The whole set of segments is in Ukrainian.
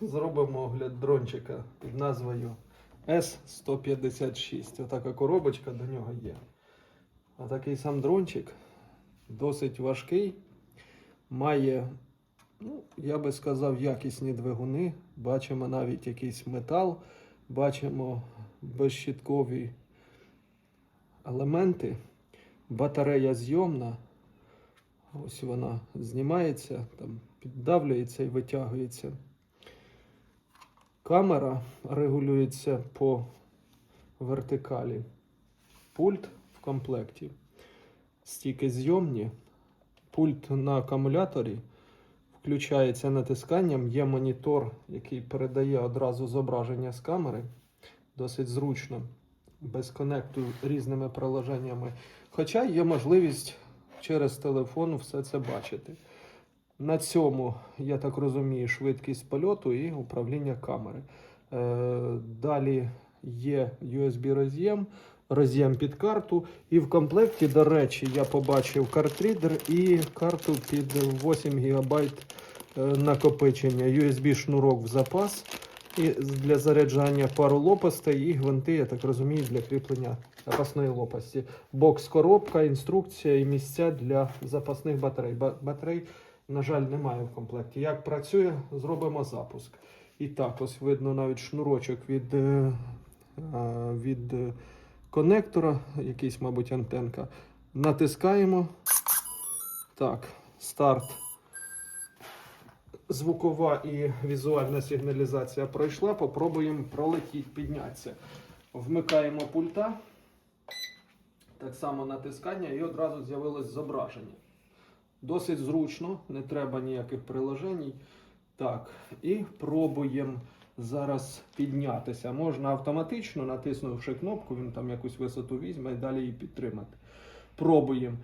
зробимо огляд дрончика під назвою С-156. Отака коробочка до нього є. А такий сам дрончик досить важкий, має, ну, я би сказав, якісні двигуни. Бачимо навіть якийсь метал, бачимо безщіткові елементи. Батарея зйомна. Ось вона знімається, там піддавлюється і витягується. Камера регулюється по вертикалі. Пульт в комплекті. Стіки зйомні. Пульт на акумуляторі включається натисканням. Є монітор, який передає одразу зображення з камери. Досить зручно, без конекту різними приложеннями. Хоча є можливість через телефон все це бачити. На цьому, я так розумію, швидкість польоту і управління камери. Е, далі є USB-роз'єм, роз'єм під карту. І в комплекті, до речі, я побачив картрідер і карту під 8 ГБ е, накопичення. USB-шнурок в запас. І для заряджання пару лопастей і гвинти, я так розумію, для кріплення запасної лопасті. Бокс, коробка, інструкція і місця для запасних батарей. Батарей, на жаль, немає в комплекті. Як працює, зробимо запуск. І так, ось видно навіть шнурочок від, е, від е, конектора, якийсь, мабуть, антенка. Натискаємо. Так, старт. Звукова і візуальна сигналізація пройшла. Попробуємо пролетіти, піднятися. Вмикаємо пульта. Так само натискання і одразу з'явилось зображення. Досить зручно, не треба ніяких приложень. Так, і пробуємо зараз піднятися. Можна автоматично, натиснувши кнопку, він там якусь висоту візьме і далі її підтримати. Пробуємо.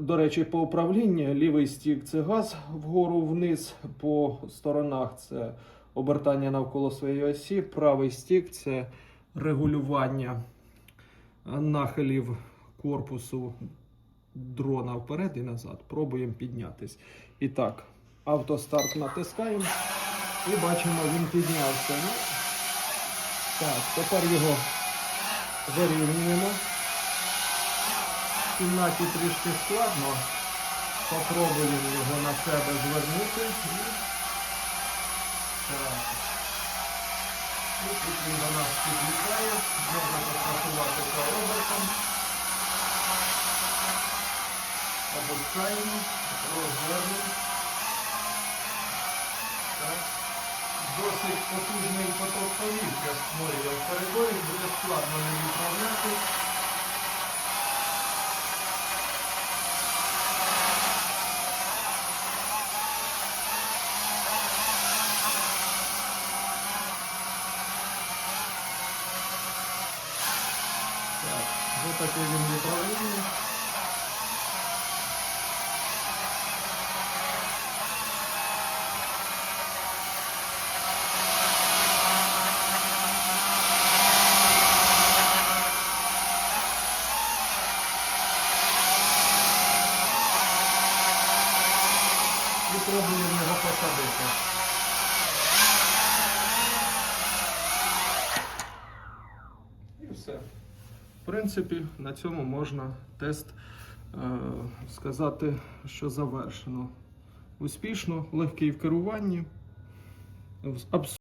До речі, по управлінню лівий стік це газ вгору вниз, по сторонах це обертання навколо своєї осі, правий стік це регулювання нахилів корпусу дрона вперед і назад. Пробуємо піднятись. І так, автостарт натискаємо і бачимо, він піднявся. Ну, так, тепер його вирівнюємо. В кімнаті трішки складно. Попробуємо його на себе звернути. І... Так. Тут він до нас підлітає. Можна попрацювати обертом. Опускаємо, розвернемо. Так. Досить потужний поток повітря створює в коридорі, буде складно не відправляти. Так, ось таке він відправлення. І пробуємо його посадити. І все. В принципі, на цьому можна тест е, сказати, що завершено. Успішно, легкий в керуванні.